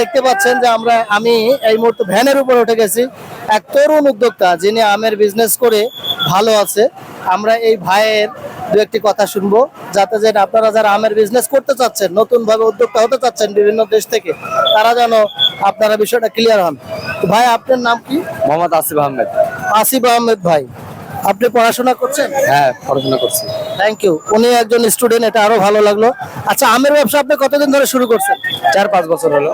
দেখতে পাচ্ছেন যে আমরা আমি এই মুহূর্তে ভ্যানের উপর উঠে গেছি। এক তরুণ উদ্যোক্তা যিনি আমের বিজনেস করে ভালো আছে আমরা এই ভাইয়ের দু একটি কথা শুনব যাতে যে আপনারা যারা আমের বিজনেস করতে চাচ্ছেন নতুন ভাবে উদ্যোক্তা হতে চাচ্ছেন বিভিন্ন দেশ থেকে তারা যেন আপনারা বিষয়টা ক্লিয়ার হন। ভাই আপনার নাম কি? মোহাম্মদ আসিফ আহমেদ। আসিফ আহমেদ ভাই। আপনি পড়াশোনা করছেন? হ্যাঁ পড়াশোনা করছি। থ্যাংক ইউ উনি একজন স্টুডেন্ট এটা আরও ভালো লাগল। আচ্ছা আমের ব্যবসা আপনি কতদিন ধরে শুরু করছেন? চার পাঁচ বছর হলো।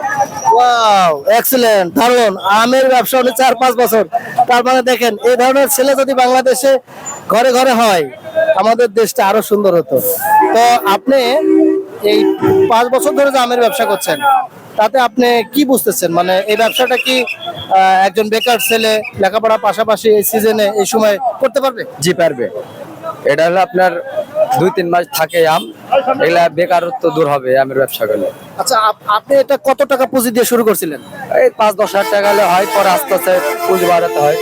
ওয়াও এক্সিলেন্ট দারুণ আমের ব্যবসা উনি চার পাঁচ বছর। তার মানে দেখেন এই ধরনের ছেলে যদি বাংলাদেশে ঘরে ঘরে হয় আমাদের দেশটা আরও সুন্দর হতো। তো আপনি এই পাঁচ বছর ধরে যে আমের ব্যবসা করছেন তাতে আপনি কি বুঝতেছেন? মানে এই ব্যবসাটা কি একজন বেকার ছেলে লেখাপড়ার পাশাপাশি এই সিজনে এই সময় করতে পারবে? জি পারবে। এটা হলো আপনার দুই তিন মাস থাকে আম এগুলা বেকারত্ব দূর হবে আমের ব্যবসা করলে। আচ্ছা আপ- আপনি এটা কত টাকা পুঁজি দিয়ে শুরু করছিলেন? এই পাঁচ দশ হাজার টাকা হলে হয় পরে আস্তে আস্তে পুঁজি বাড়াতে হয়।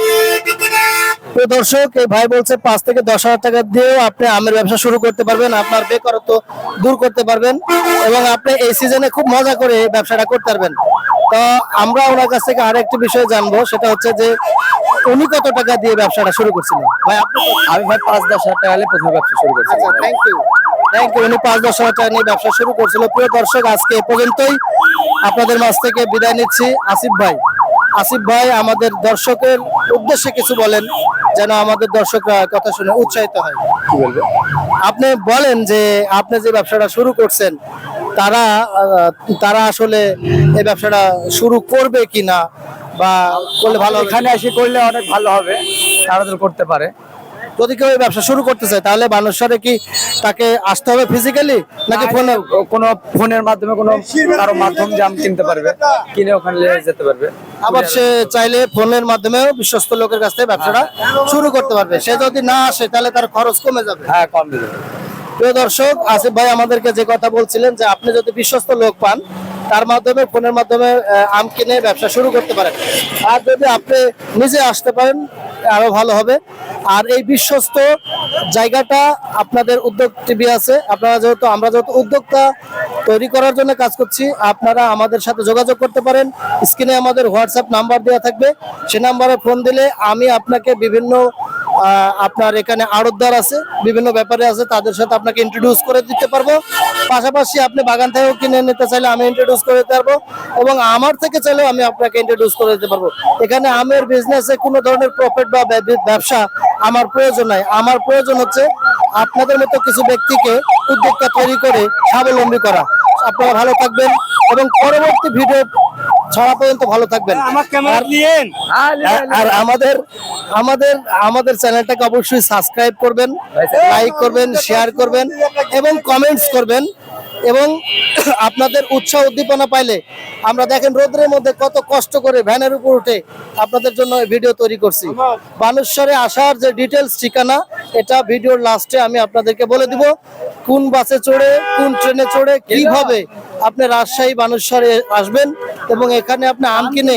প্রিয় দর্শক এই ভাই বলছে পাঁচ থেকে দশ হাজার টাকা দিয়েও আপনি আমের ব্যবসা শুরু করতে পারবেন আপনার বেকারত্ব দূর করতে পারবেন এবং আপনি এই সিজনে খুব মজা করে ব্যবসাটা করতে পারবেন। তো আমরা ওনার কাছ থেকে আরেকটি বিষয় জানব সেটা হচ্ছে যে উনি কত টাকা দিয়ে ব্যবসাটা শুরু করছিলেন? ভাই আপনি আমি ভাই পাঁচ দশ হাজার টাকা প্রথমে ব্যবসা শুরু করছি। থ্যাংক ইউ থ্যাংক ইউ উনি পাঁচ দশ হাজার টাকা নিয়ে ব্যবসা শুরু করছিল। প্রিয় দর্শক আজকে এ পর্যন্তই। আপনাদের মাঝ থেকে বিদায় নিচ্ছি। আসিফ ভাই আসিফ ভাই আমাদের দর্শকের উদ্দেশ্যে কিছু বলেন। যেন আমাদের দর্শকরা কথা শুনে উৎসাহিত হয়। কি বলব? আপনি বলেন যে আপনি যে ব্যবসাটা শুরু করছেন তারা তারা আসলে এই ব্যবসাটা শুরু করবে কিনা বা করলে ভালো এখানে এসে করলে অনেক ভালো হবে তারা করতে পারে। যদি কেউ ব্যবসা শুরু করতে চায় তাহলে বানেশ্বরে কি তাকে আসতে হবে ফিজিক্যালি নাকি ফোনে কোনো ফোনের মাধ্যমে কোনো কারও মাধ্যম জাম কিনতে পারবে কিনে ওখানে যেতে পারবে। আবার সে চাইলে ফোনের মাধ্যমেও বিশ্বস্ত লোকের কাছ থেকে ব্যবসাটা শুরু করতে পারবে। সে যদি না আসে তাহলে তার খরচ কমে যাবে। হ্যাঁ কম দিয়ে দেবে প্রিয় দর্শক আসিফ ভাই আমাদেরকে যে কথা বলছিলেন যে আপনি যদি বিশ্বস্ত লোক পান তার মাধ্যমে ফোনের মাধ্যমে আম কিনে ব্যবসা শুরু করতে পারেন। আর যদি আপনি নিজে আসতে পারেন আরও ভালো হবে। আর এই বিশ্বস্ত জায়গাটা আপনাদের উদ্যোগ টিভি আছে। আপনারা যেহেতু, আমরা যেহেতু উদ্যোক্তা তৈরি করার জন্য কাজ করছি, আপনারা আমাদের সাথে যোগাযোগ করতে পারেন। স্ক্রিনে আমাদের হোয়াটসঅ্যাপ নাম্বার দেওয়া থাকবে। সে নাম্বারে ফোন দিলে আমি আপনাকে বিভিন্ন আপনার এখানে আড়তদার আছে, বিভিন্ন ব্যাপারে আছে, তাদের সাথে আপনাকে ইন্ট্রোডিউস করে দিতে পারব। পাশাপাশি আপনি বাগান থেকেও কিনে নিতে চাইলে আমি ইন্ট্রোডিউস করে দিতে পারব এবং আমার থেকে চাইলেও আমি আপনাকে ইন্ট্রোডিউস করে দিতে পারব। এখানে আমের বিজনেসে কোনো ধরনের প্রফিট বা ব্যবসা আমার প্রয়োজন নাই। আমার প্রয়োজন হচ্ছে আপনাদের মতো কিছু ব্যক্তিকে উদ্যোক্তা তৈরি করে স্বাবলম্বী করা। আপনারা ভালো থাকবেন এবং পরবর্তী ভিডিও ছড়া পর্যন্ত ভালো থাকবেন। আর- আমাদের আমাদের আমাদের চ্যানেলটাকে অবশ্যই সাবস্ক্রাইব করবেন লাইক করবেন শেয়ার করবেন এবং কমেন্টস করবেন। এবং আপনাদের উৎসাহ উদ্দীপনা পাইলে আমরা দেখেন রোদ্রের মধ্যে কত কষ্ট করে ভ্যানের উপর উঠে আপনাদের জন্য ভিডিও তৈরি করছি। বানেশ্বরে আসার যে ডিটেলস ঠিকানা, এটা ভিডিওর লাস্টে আমি আপনাদেরকে বলে দিব। কোন বাসে চড়ে, কোন ট্রেনে চড়ে, কীভাবে আপনি রাজশাহী, বানেশ্বরে আসবেন এবং এখানে আপনি আম কিনে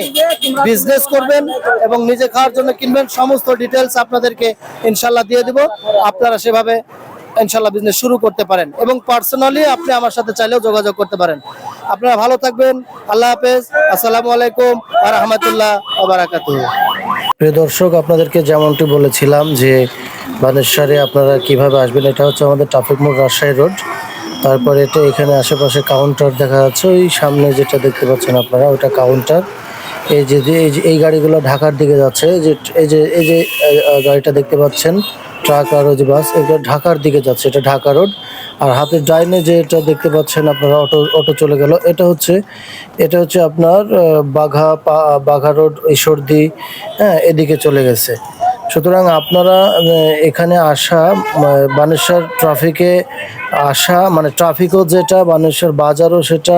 বিজনেস করবেন এবং নিজে খাওয়ার জন্য কিনবেন, সমস্ত ডিটেলস আপনাদেরকে ইনশাল্লাহ দিয়ে দিব। আপনারা সেভাবে ইনশাল্লাহ বিজনেস শুরু করতে পারেন। এবং পার্সোনালি আপনি আমার সাথে চাইলেও যোগাযোগ করতে পারেন। আপনারা ভালো থাকবেন। আল্লাহ হাফেজ। আসসালামু আলাইকুম আর রহমতুল্লাহ বারাকাতুহ। প্রিয় দর্শক, আপনাদেরকে যেমনটি বলেছিলাম যে বানেশ্বরে আপনারা কীভাবে আসবেন, এটা হচ্ছে আমাদের ট্রাফিক মোড় রাজশাহী রোড। তারপরে এটা এখানে আশেপাশে কাউন্টার দেখা যাচ্ছে। ওই সামনে যেটা দেখতে পাচ্ছেন আপনারা ওটা কাউন্টার। এই যে, এই গাড়িগুলো ঢাকার দিকে যাচ্ছে। যে, এই যে এই যে গাড়িটা দেখতে পাচ্ছেন ট্রাক আর ওই যে বাস এগুলো ঢাকার দিকে যাচ্ছে এটা ঢাকা রোড। আর হাতের ডাইনে যে এটা দেখতে পাচ্ছেন আপনারা অটো অটো চলে গেল। এটা হচ্ছে এটা হচ্ছে আপনার বাঘা বাঘা রোড ঈশ্বরদী হ্যাঁ এদিকে চলে গেছে। সুতরাং আপনারা এখানে আসা বানেশ্বর ট্রাফিকে আসা মানে ট্রাফিকও যেটা বানেশ্বর বাজারও সেটা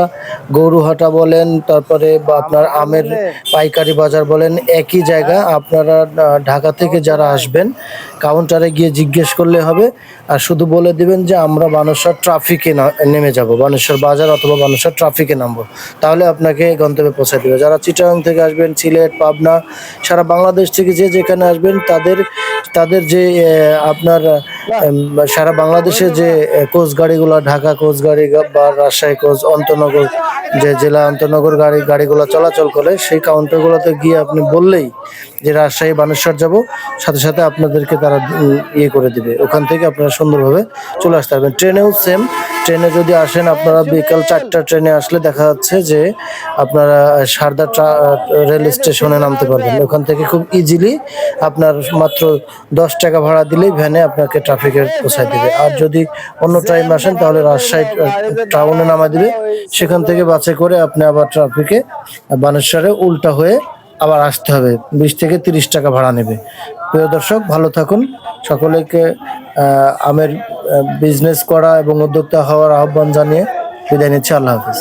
গরুহাটা বলেন তারপরে বা আপনার আমের পাইকারি বাজার বলেন একই জায়গা। আপনারা ঢাকা থেকে যারা আসবেন কাউন্টারে গিয়ে জিজ্ঞেস করলে হবে। আর শুধু বলে দিবেন যে, আমরা বানেশ্বর ট্রাফিকে নেমে যাব। বানেশ্বর বাজার অথবা বানেশ্বর ট্রাফিকে নামবো। তাহলে আপনাকে গন্তব্যে পৌঁছে দেবে। যারা চিটাগাং থেকে আসবেন, সিলেট, পাবনা, সারা বাংলাদেশ থেকে যে যেখানে আসবেন, তাদের তাদের যে আপনার সারা বাংলাদেশে যে কোচ গাড়িগুলো, ঢাকা কোচ গাড়ি বা রাজশাহী কোচ, অন্তনগর, যে জেলা অন্তনগর গাড়ি, গাড়িগুলো চলাচল করে, সেই কাউন্টারগুলোতে গিয়ে আপনি বললেই যে রাজশাহী বানেশ্বর যাব, সাথে সাথে আপনাদেরকে তারা ইয়ে করে দিবে। ওখান থেকে আপনারা সুন্দরভাবে চলে আসতে পারবেন। ট্রেনেও সেম ট্রেনে যদি আসেন, আপনারা বিকাল চারটা ট্রেনে আসলে দেখা যাচ্ছে যে আপনারা সারদা রেল স্টেশনে নামতে পারবেন। ওখান থেকে খুব ইজিলি আপনার মাত্র দশ টাকা ভাড়া দিলেই ভ্যানে আপনাকে ট্রাফিকে পৌঁছায় দিবে। আর যদি অন্য টাইম আসেন, তাহলে রাজশাহী টাউনে নামা দিবে। সেখান থেকে বাসে করে আপনি আবার ট্রাফিকে, বানেশ্বরে উল্টা হয়ে আবার আসতে হবে। বিশ থেকে তিরিশ টাকা ভাড়া নেবে। প্রিয় দর্শক, ভালো থাকুন। সকলেকে আমের বিজনেস করা এবং উদ্যোক্তা হওয়ার আহ্বান জানিয়ে বিদায় নিচ্ছি। আল্লাহ হাফিজ।